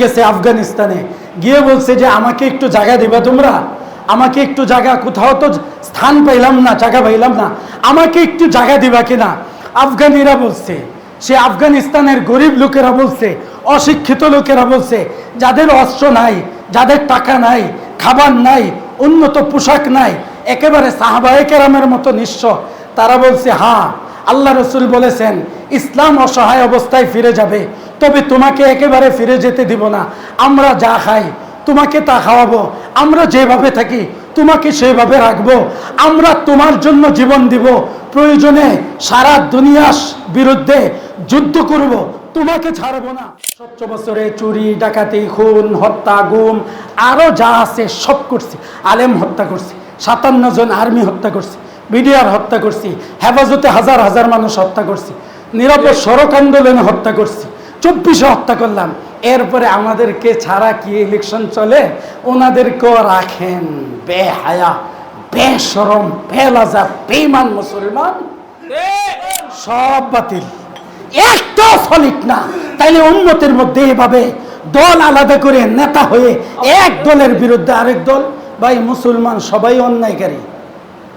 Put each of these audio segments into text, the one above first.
গেছে আফগানিস্তানে। গিয়ে বলছে যে, আমাকে একটু জায়গা দিবা তোমরা? আমাকে একটু জায়গা, কোথাও তো স্থান পাইলাম না, জায়গা পাইলাম না। আমাকে একটু জায়গা দিবা কিনা আফগানিরা বলছে, সে আফগানিস্তানের গরিব লোকেরা বলছে, অশিক্ষিত লোকেরা বলছে, যাদের অস্ত্র নাই, যাদের টাকা নাই, খাবার নাই, উন্নত পোশাক নাই, একেবারে সাহাবায়ে কেরামের মতো নিঃস্ব। তারা বলছে হ্যাঁ আল্লাহ রসুল বলেছেন, ইসলাম অসহায় অবস্থায় ফিরে যাবে, তবে তোমাকে একেবারে ফিরে যেতে দিব না। আমরা যা খাই, তোমাকে তা খাওয়াবো। আমরা যেভাবে থাকি, তোমাকে সেভাবে রাখব। আমরা তোমার জন্য জীবন দিব। প্রয়োজনে সারা দুনিয়ার বিরুদ্ধে যুদ্ধ করব। তোমাকে ছাড়বো না। সত্তর বছরে চুরি, ডাকাতি, খুন, হত্যা, গুম, আরও যা আছে সব করছি। আলেম হত্যা করছি। সাতান্ন জন আর্মি হত্যা করছি। বিডিআর হত্যা করছি, হেফাজতে হাজার হাজার মানুষ হত্যা করছি, নিরাপদ সড়ক আন্দোলনে হত্যা করছি, চব্বিশে হত্যা করলাম। এরপরে আমাদেরকে ছাড়া কি ইলেকশন চলে? ওনাদেরকেও রাখেন। বেহায়া বেসরম বেলাজা বেমান মুসলমান। সব বাতিল। একটা সলিড না। তাইলে উন্নতির মধ্যে এভাবে দল আলাদা করে নেতা হয়ে এক দলের বিরুদ্ধে আরেক দল। ভাই, মুসলমান সবাই অন্যায়কারী।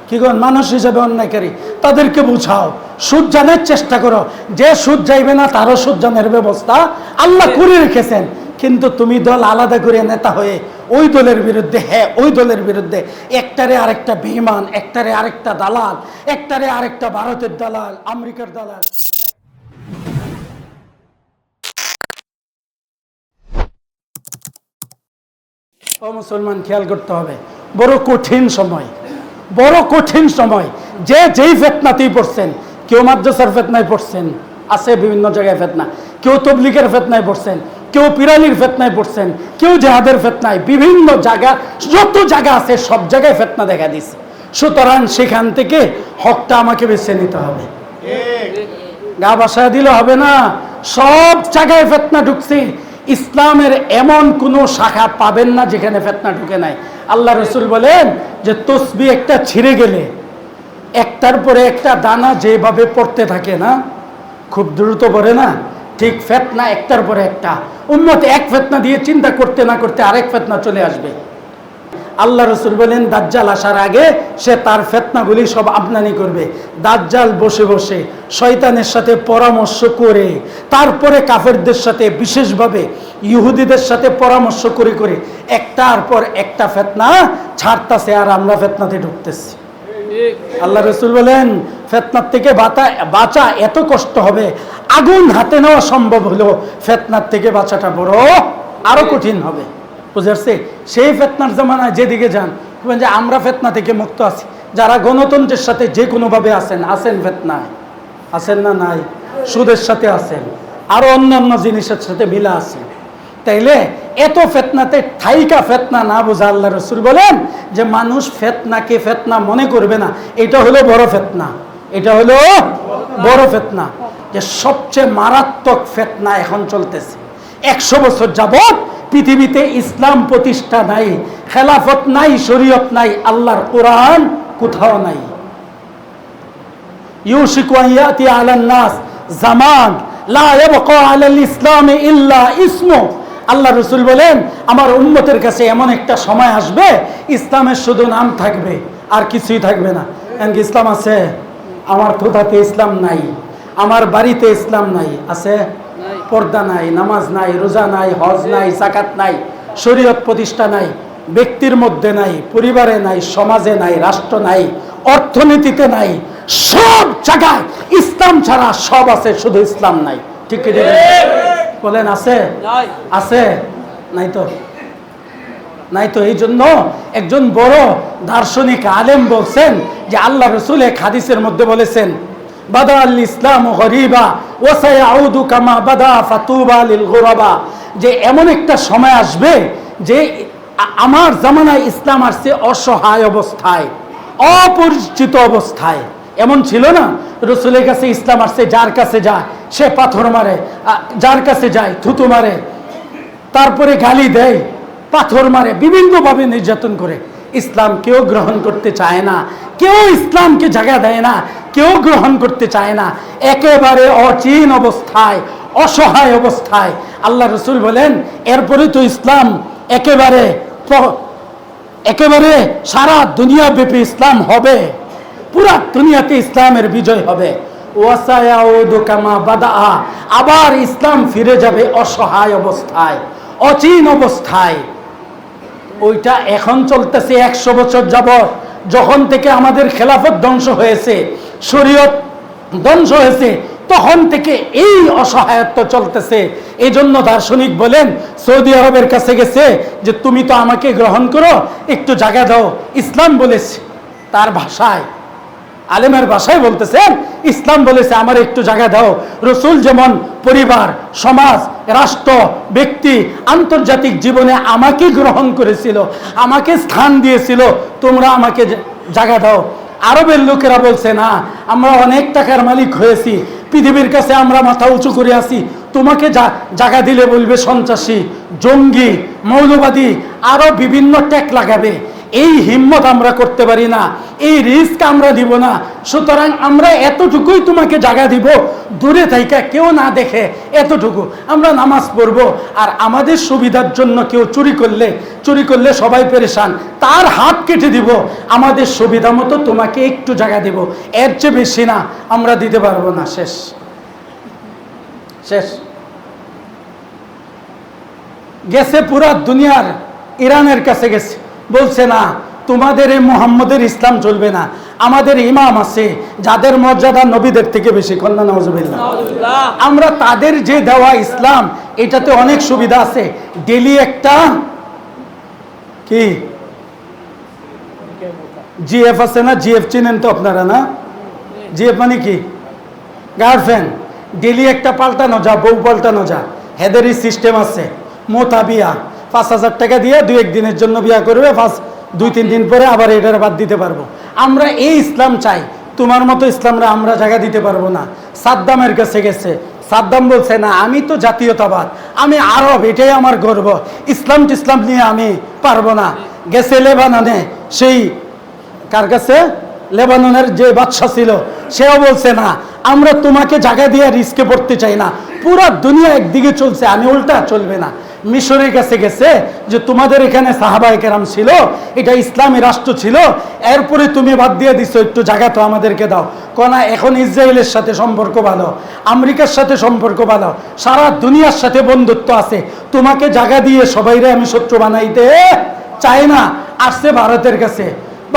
কি কর মানুষ হিসেবে অন্যায়কারী? তাদেরকে বুঝাও, সুদ জানার চেষ্টা করো। যে সুদ যাইবে না, তারও সুদ জানের ব্যবস্থা আল্লাহ করে রেখেছেন। কিন্তু তুমি দল আলাদা করে নেতা হয়ে ওই দলের বিরুদ্ধে হ্যাঁ ওই দলের বিরুদ্ধে একটারে আরেকটা বেইমান একটারে আরেকটা দালাল, একটারে আরেকটা ভারতের দালাল, আমেরিকার দালাল। ও মুসলমান, খেয়াল করতে হবে, বড় কঠিন সময়। বড় কঠিন সময়। যে যেই ফেতনাতেই পড়ছেন, কেউ মাদ্রাসার ফেতনায় পড়ছেন, আছে বিভিন্ন জায়গায় ফেতনা। কেউ তবলিগের ফেতনায় পড়ছেন, কেউ পিরালির ফেতনায় পড়ছেন, কেউ জেহাদের ফেতনায়, বিভিন্ন জায়গা, যত জায়গা আছে, সব জায়গায় ফেতনা দেখা দিচ্ছে সুতরাং সেখান থেকে হকটা আমাকে বেছে নিতে হবে। গা বাসায় দিলে হবে না। সব জায়গায় ফেতনা ঢুকছে। ইসলামের এমন কোনো শাখা পাবেন না যেখানে ফেতনা ঢুকে নাই। আল্লাহ রসুল বলেন যে তসবি একটা ছিঁড়ে গেলে, একটার পরে একটা দানা যেভাবে পড়তে থাকে না, খুব দ্রুত পড়ে না, ঠিক ফেতনা একটার পরে একটা। উন্মত এক ফেতনা দিয়ে চিন্তা করতে না করতে আরেক ফেতনা চলে আসবে। আল্লাহ রসুল বলেন, দাজ্জাল আসার আগে সে তার ফেতনাগুলি সব আমদানি করবে। দাজ্জাল বসে বসে শয়তানের সাথে পরামর্শ করে, তারপরে কাফেরদের সাথে বিশেষভাবে ইহুদিদের সাথে পরামর্শ করে করে একটার পর একটা ফেতনা ছাড়তাছে আর আমরা ফেতনাতে ঢুকতেছি। আল্লাহ রসুল বলেন, ফেতনার থেকে বাতা বাঁচা এত কষ্ট হবে, আগুন হাতে নেওয়া সম্ভব হলো ফেতনার থেকে বাঁচাটা বড় আরও কঠিন হবে। বুঝতে পারছি? সেই ফেতনার জামানায় যেদিকে যান যে আমরা ফেতনা থেকে মুক্ত আছি। যারা গণতন্ত্রের সাথে যে কোনোভাবে আছেন আছেন ফেতনায়। আছেন না নাই? সুদের সাথে আছেন। আরও অন্যান্য জিনিসের সাথে মিলা আছেন। তাইলে এত ফেতনাতে ঠাইকা ফেতনা না বোঝা আল্লাহ রসুল বলেন যে মানুষ ফেতনাকে ফেতনা মনে করবে না। এটা হলো বড় ফেতনা। এটা হলো বড় ফেতনা। যে সবচেয়ে মারাত্মক ফেতনা এখন চলতেছে। একশো বছর যাবৎ পৃথিবীতে ইসলাম প্রতিষ্ঠা নাই, খেলাফত নাই, শরীয়ত নাই, আল্লাহর কোরআন কোথাও নাই। ইউশিকু আলান নাস, জামান ইসলামে ইল্লা ইসমু। আল্লাহ রসুল বলেন, আমার উম্মতের কাছে এমন একটা সময় আসবে, ইসলামের শুধু নাম থাকবে, আর কিছুই থাকবে না। ইসলাম আছে? আমার থোতাতে ইসলাম নাই, আমার বাড়িতে ইসলাম নাই, আছে? পর্দা নাই নামাজ নাই রোজা নাই হজ নাই জাকাত নাই শরীয়ত প্রতিষ্ঠা নাই ব্যক্তির মধ্যে নাই পরিবারে নাই সমাজে নাই রাষ্ট্র নাই অর্থনীতিতে নাই সব জায়গায় ইসলাম ছাড়া সব আছে শুধু ইসলাম নাই। ঠিক? বলেন আছে? আছে? নাই তো? নাই তো এই জন্য একজন বড় দার্শনিক আলেম বলছেন যে আল্লাহ রসুল এক হাদিসের মধ্যে বলেছেন যে এমন একটা সময় আসবে যে আমার জামানায় ইসলাম আসছে অসহায় অবস্থায়, অপরিচিত অবস্থায়। এমন ছিল না? রসুলের কাছে ইসলাম আসছে, যার কাছে যায়, সে পাথর মারে যার কাছে যায়, থুতু মারে, তারপরে গালি দেয়, পাথর মারে, বিভিন্নভাবে নির্যাতন করে। ইসলাম কেউ গ্রহণ করতে চায় না, কেউ ইসলামকে জায়গা দেয় না। কেউ গ্রহণ করতে চায় না। একেবারে অচীন অবস্থায়, অসহায় অবস্থায়। আল্লাহ রসুল বলেন, এরপরে তো ইসলাম একেবারে একেবারে সারা দুনিয়া ব্যাপী ইসলাম হবে। পুরা দুনিয়াতে ইসলামের বিজয় হবে। আবার ইসলাম ফিরে যাবে অসহায় অবস্থায়, অচীন অবস্থায়। ওইটা এখন চলতেছে একশো বছর যাবত যখন থেকে আমাদের খেলাফত ধ্বংস হয়েছে শরীয়ত ধ্বংস হয়েছে, তখন থেকে এই অসহায়ত্ব চলতেছে। এই জন্য দার্শনিক বলেন, সৌদি আরবের কাছে গেছে যে, তুমি তো আমাকে গ্রহণ করো, একটু জায়গা দাও। ইসলাম বলেছে তার ভাষায়। আলেমের ভাষায় বলতেছেন, ইসলাম বলেছে, আমার একটু জায়গা দাও। রসুল যেমন পরিবার, সমাজ, রাষ্ট্র, ব্যক্তি, আন্তর্জাতিক জীবনে আমাকে গ্রহণ করেছিল, আমাকে স্থান দিয়েছিল, তোমরা আমাকে জায়গা দাও। আরবের লোকেরা বলছে, না, আমরা অনেক টাকার মালিক হয়েছি, পৃথিবীর কাছে আমরা মাথা উঁচু করে আছি। তোমাকে যা, জায়গা দিলে বলবে সন্ত্রাসী, জঙ্গি, মৌলবাদী আরও বিভিন্ন ট্যাগ লাগাবে। এই হিম্মত আমরা করতে পারি না, এই রিস্ক আমরা দিব না। সুতরাং আমরা এতটুকুই তোমাকে জায়গা দিব, দূরে থাইকা কেউ না দেখে এতটুকু। আমরা নামাজ পড়ব, আর আমাদের সুবিধার জন্য কেউ চুরি করলে চুরি করলে সবাই পেরেশান। তার হাত কেটে দিব, আমাদের সুবিধা মতো তোমাকে একটু জায়গা দিব। এর চেয়ে বেশি না, আমরা দিতে পারব না। শেষ। শেষ। গেছে পুরা দুনিয়ার, ইরানের কাছে গেছে। বলছে না তোমাদের এই মোহাম্মদের ইসলাম চলবে না। আমাদের ইমাম আছে যাদের মর্যাদা নবীদের থেকে বেশি কন্যা নজবিল্লা আমরা তাদের যে দেওয়া ইসলাম এটাতে অনেক সুবিধা আছে। ডেলি একটা কি? জিএফ আছে না? জিএফ চিনেন তো আপনারা না? জিএফ মানে কি? গার্লফ্রেন্ড। ডেলি একটা পাল্টানো যা বউ পাল্টানো যা। হেদেরই সিস্টেম আছে। মোতা বিয়া পাঁচ হাজার টাকা দিয়ে দু একদিনের জন্য বিয়া করবে পাঁচ দুই তিন দিন পরে আবার এটার বাদ দিতে পারব। আমরা এই ইসলাম চাই, তোমার মতো ইসলামরা আমরা জায়গা দিতে পারব না। সাদ্দামের কাছে গেছে। সাদ্দাম বলছে, না, আমি তো জাতীয়তাবাদ, আমি আরব, এটাই আমার গর্ব। ইসলাম টিসলাম নিয়ে আমি পারব না। গেছে লেবাননে, সেই কার কাছে? লেবাননের যে বাদশা ছিল, সেও বলছে, না, আমরা তোমাকে জায়গা দিয়ে রিস্কে পড়তে চাই না। পুরো দুনিয়া একদিকে চলছে, আমি উল্টা চলবে না। মিশরের কাছে গেছে যে তোমাদের এখানে সাহাবাই কেরাম ছিল, এটা ইসলামী রাষ্ট্র ছিল, এরপরে তুমি বাদ দিয়ে দিছো, একটু জায়গা তো আমাদেরকে দাও। কনা, এখন ইসরায়েলের সাথে সম্পর্ক ভালো, আমেরিকার সাথে সম্পর্ক ভালো, সারা দুনিয়ার সাথে বন্ধুত্ব আছে। তোমাকে জায়গা দিয়ে সবাইরে আমি শত্রু বানাইতে চাই না, আসছে ভারতের কাছে।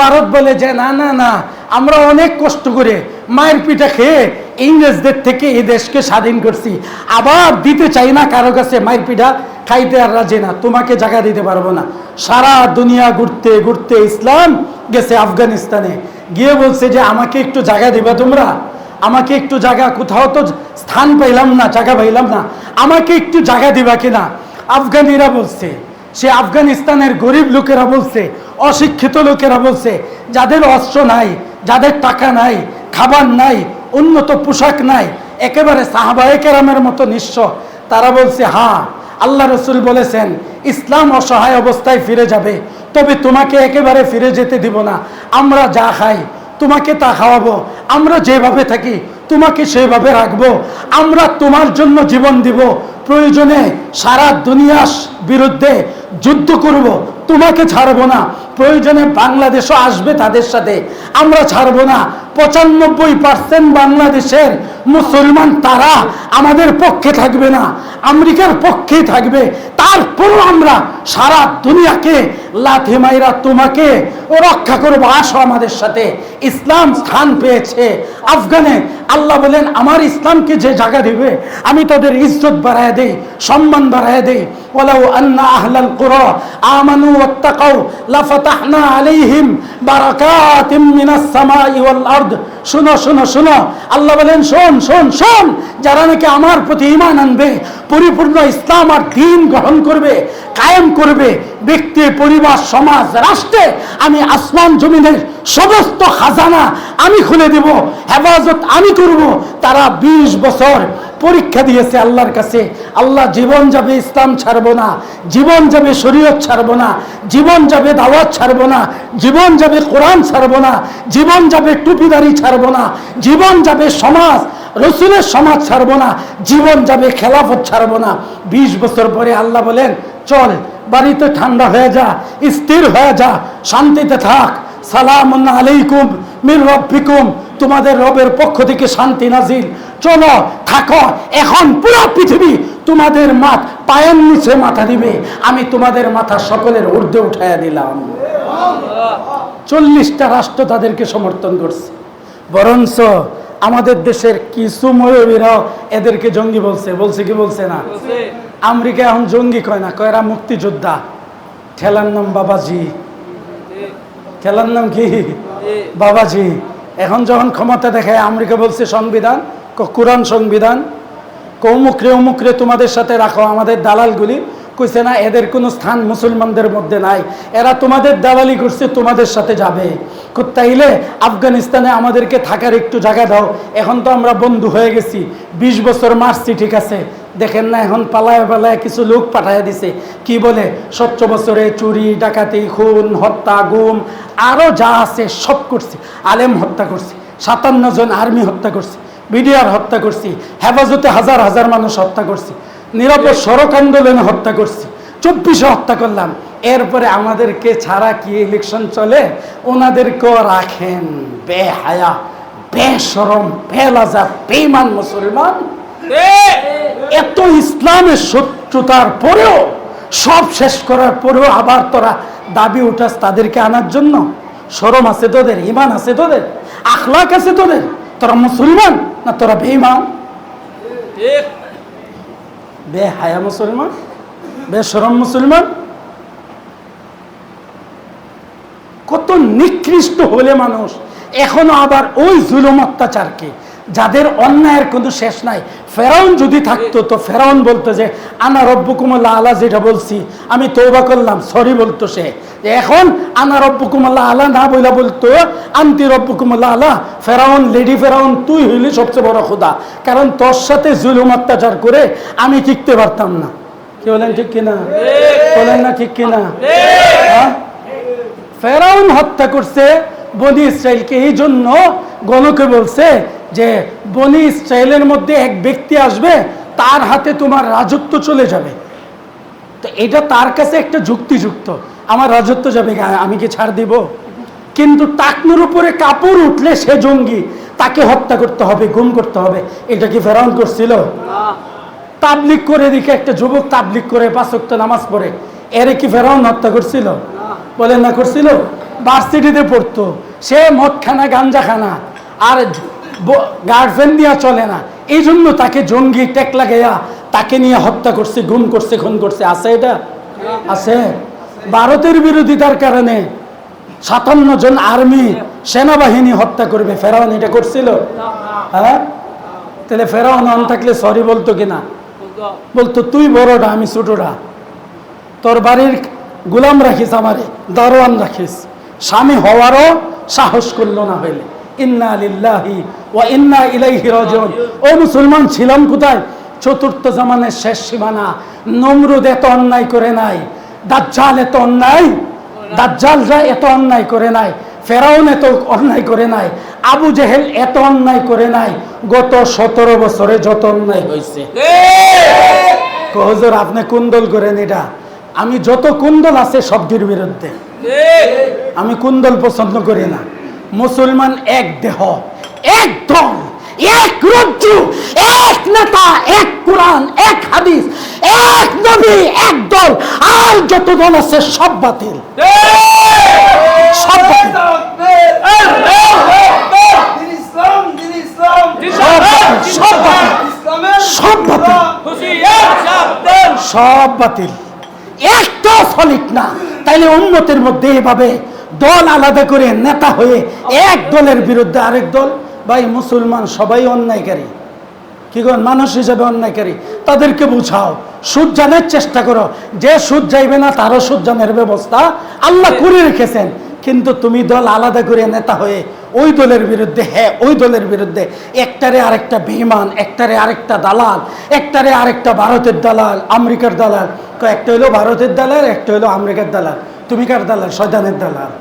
ভারত বলে যে, না না না, আমরা অনেক কষ্ট করে মায়ের পিঠা খেয়ে ইংরেজদের থেকে এই দেশকে স্বাধীন করছি। আবার দিতে চাই না কারও কাছে মায়ের পিঠা খাইতে আর রাজি না, তোমাকে জায়গা দিতে পারব না। সারা দুনিয়া ঘুরতে ঘুরতে ইসলাম গেছে আফগানিস্তানে। গিয়ে বলছে যে, আমাকে একটু জায়গা দিবা তোমরা? আমাকে একটু জায়গা, কোথাও তো স্থান পাইলাম না, জায়গা পাইলাম না। আমাকে একটু জায়গা দিবা কিনা আফগানিরা বলছে, সে আফগানিস্তানের গরিব লোকেরা বলছে, অশিক্ষিত লোকেরা বলছে, যাদের অস্ত্র নাই, যাদের টাকা নাই, খাবার নাই, উন্নত পোশাক নাই, একেবারে সাহাবায়ে কেরামের মতো নিঃস্ব। তারা বলছে হ্যাঁ আল্লাহ রসুল বলেছেন, ইসলাম অসহায় অবস্থায় ফিরে যাবে, তবে তোমাকে একেবারে ফিরে যেতে দিব না। আমরা যা খাই, তোমাকে তা খাওয়াবো। আমরা যেভাবে থাকি, তোমাকে সেভাবে রাখব। আমরা তোমার জন্য জীবন দিব। প্রয়োজনে সারা দুনিয়ার বিরুদ্ধে যুদ্ধ করব তোমাকে ছাড়বো না। প্রয়োজনে বাংলাদেশও আসবে তাদের সাথে। আমরা ছাড়বো না। পঁচানব্বই পার্সেন্ট বাংলাদেশের মুসলমান তারা আমাদের পক্ষে থাকবে না। আমেরিকার পক্ষেই থাকবে। তারপরও আমরা সারা দুনিয়াকে লাথি মাইরা তোমাকে রক্ষা করব। আসো আমাদের সাথে। ইসলাম স্থান পেয়েছে। আফগানে আল্লাহ বলেন, আমার ইসলামকে যে জায়গা দিবে, আমি তাদের ইজ্জত বাড়ায় দেই, সম্মান বাড়ায় দেই। ওলাউ আন্না আহলাল কুরা আমানু আল্লাহ বলেন, শোন শোন শোন। যারা নাকি আমার প্রতি আনবে, পরিপূর্ণ ইসলাম আর দিন গ্রহণ করবে, কায়েম করবে, ব্যক্তি, পরিবার, সমাজ, রাষ্ট্রে, আমি আসমান জমিনের সমস্ত খাজানা আমি খুলে দেব, হেফাজত আমি করব, তারা ২০ বছর পরীক্ষা দিয়েছে আল্লাহর কাছে। আল্লাহ জীবন যাবে ইসলাম ছাড়বো না, জীবন যাবে শরীয়ত ছাড়বো না, জীবন যাবে দাওয়াত ছাড়বো না, জীবন যাবে কোরআন ছাড়বো না, জীবন যাবে টুপিদারি ছাড়বো না, জীবন যাবে সমাজ, রসুলের সমাজ ছাড়বো না, জীবন যাবে খেলাফত ছাড়বো না। ২০ বছর পরে আল্লাহ বলেন, চল, বাড়িতে ঠান্ডা হয়ে যা, স্থির হয়ে যা, শান্তিতে থাক। সালাম আলাইকুম মির রব্বিকুম। তোমাদের রবের পক্ষ থেকে শান্তি নাজিল। চলো থাকো এখন পুরো পৃথিবী তোমাদের মাথ পায়ের নিচে মাথা দিবে। আমি তোমাদের মাথা সকলের ঊর্ধ্বে উঠাইয়া দিলাম। চল্লিশটা রাষ্ট্র তাদেরকে সমর্থন করছে। বরঞ্চ আমাদের দেশের কিছু ময়ূরীরাও এদেরকে জঙ্গি বলছে। বলছে কি বলছে না? আমেরিকা এখন জঙ্গি কয় না? কয়রা মুক্তিযোদ্ধা। ঠেলার নাম বাবাজি। খেলার নাম কি? বাবাজি। এখন যখন ক্ষমতা দেখায়, আমেরিকা বলছে, সংবিধান কোরআন সংবিধান কৌমুকরে অমুকরে তোমাদের সাথে রাখো, আমাদের দালালগুলি কইছে না, এদের কোনো স্থান মুসলমানদের মধ্যে নাই। এরা তোমাদের দালালি করছে, তোমাদের সাথে যাবে। তাইলে আফগানিস্তানে আমাদেরকে থাকার একটু জায়গা দাও। এখন তো আমরা বন্ধু হয়ে গেছি। ২০ বছর মারছি, ঠিক আছে? দেখেন না, এখন পালায় পালায় কিছু লোক পাঠায় দিছে। কি বলে? স্বচ্ছ বছরে চুরি, ডাকাতি, খুন, হত্যা, গুম আরও যা আছে সব করছি। আলেম হত্যা করছি, সাতান্ন জন আর্মি হত্যা করছি, বিডিআর হত্যা করছি, হেফাজতে হাজার হাজার মানুষ হত্যা করছি, নিরাপদ সড়ক আন্দোলনে হত্যা করছি, চব্বিশে হত্যা করলাম। এরপরে আমাদেরকে ছাড়া কি ইলেকশন চলে? ওনাদেরকেও রাখেন। বে হায়া বেহায়া বেসরম বেলাজা বেমান মুসলমান এত ইসলামের শত্রুতার পরেও সব শেষ করার পরেও আবার তোরা দাবি উঠাস তাদেরকে আনার জন্য? সরম আছে তোদের ইমান আছে তোদের আখলাক আছে তোদের তোরা মুসলমান না তোরা বেঈমান? বে হায়া মুসলমান বে সরম মুসলমান? কত নিকৃষ্ট হলে মানুষ এখনও আবার ওই জুলুম অত্যাচারকে যাদের অন্যায়ের কোনো শেষ নাই। ফেরাউন যদি থাকতো, তো ফেরাউন বলতো যে, আনা রব্বকুমল্লা আলা, যেটা বলছি, আমি তৌবা করলাম, সরি বলতো সে। এখন আনা রব্বকুমল্লা আলা, না বইলা বলতো, আন্তি রব্বকুমল্লা আলা, ফেরাউন, লেডি ফেরাউন, তুই হইলি সবচেয়ে বড় খোদা। কারণ তোর সাথে জুলুম অত্যাচার করে আমি টিকতে পারতাম না। কি বলেন ঠিক কিনা? বলেন না ঠিক কিনা? হ্যাঁ? ফেরাউন হত্যা করছে বনি ইসরায়েলকে এই জন্য গণকে বলছে যে বনি ইসরায়েলের মধ্যে এক ব্যক্তি আসবে, তার হাতে তোমার রাজত্ব চলে যাবে। তো এটা তার কাছে একটা যুক্তিযুক্ত। আমার রাজত্ব যাবে, আমি কি ছাড় দিব? কিন্তু টাকনুর উপরে কাপড় উঠলে সে জঙ্গি, তাকে হত্যা করতে হবে, গুম করতে হবে। এটা কি ফেরাউন করছিল? তাবলিক করে দেখে একটা যুবক তাবলিক করে পাঁচক্ত নামাজ পড়ে। এরে কি ফেরাউন হত্যা করছিল? বলেন না, করছিল? ভার্সিটিতে পড়তো। সে মদ খানা গাঞ্জা খানা আর গার্লফ্রেন্ড দিয়া চলে না। এই জন্য তাকে জঙ্গি টেক লাগাইয়া তাকে নিয়ে হত্যা করছে, গুম করছে, খুন করছে। আছে এটা? আছে। ভারতের বিরোধিতার কারণে সাতান্ন জন আর্মি সেনাবাহিনী হত্যা করবে। ফেরাউন এটা করছিল? হ্যাঁ? তাহলে ফেরাউন অন থাকলে সরি বলতো কিনা? বলতো, তুই বড়টা, আমি ছোটটা। তোর বাড়ির গোলাম রাখিস আমারে, দারোয়ান রাখিস। স্বামী হওয়ারও সাহস করল না হইলে। ইন্না লিল্লাহি ওয়া ইন্না ইলাইহি রাজিউন। ও মুসলমান ছিলাম কোথায়? চতুর্থ জামানের শেষ সীমানা। নমরুদ এত অন্যায় করে নাই দাজ্জাল এত অন্যায় দাজ্জালরা এত অন্যায় করে নাই ফেরাউন এত অন্যায় করে নাই আবু জেহেল এত অন্যায় করে নাই গত সতেরো বছরে যত অন্যায় হয়েছে হজর আপনি কুন্দল করেন এটা। আমি যত কুন্দল আছে শব্দের বিরুদ্ধে। আমি কুন্দল পছন্দ করি না। মুসলমান এক দেহ, এক দল, এক রজ্জু, এক নেতা, এক কোরআন, এক হাদিস, এক নবী, এক দল, আর যত দল আছে সব বাতিল। সব বাতিল। সব বাতিল সব বাতিল। একটা সলিড না, তাইলে উন্নতির মধ্যে এভাবে দল আলাদা করে নেতা হয়ে এক দলের বিরুদ্ধে আরেক দল। ভাই, মুসলমান সবাই অন্যায়কারী। কি কর মানুষ হিসেবে অন্যায়কারী। তাদেরকে বুঝাও জানার চেষ্টা করো। যে সুদ যাইবে না, তারও জানের ব্যবস্থা আল্লাহ করে রেখেছেন। কিন্তু তুমি দল আলাদা করে নেতা হয়ে ওই দলের বিরুদ্ধে হ্যাঁ ওই দলের বিরুদ্ধে একটারে আরেকটা বেইমান একটারে আরেকটা দালাল, একটারে আরেকটা ভারতের দালাল, আমেরিকার দালাল। একটা হলো ভারতের দালাল, একটা হলো আমেরিকার দালাল। তুমি কার দালাল? শয়তানের দালাল।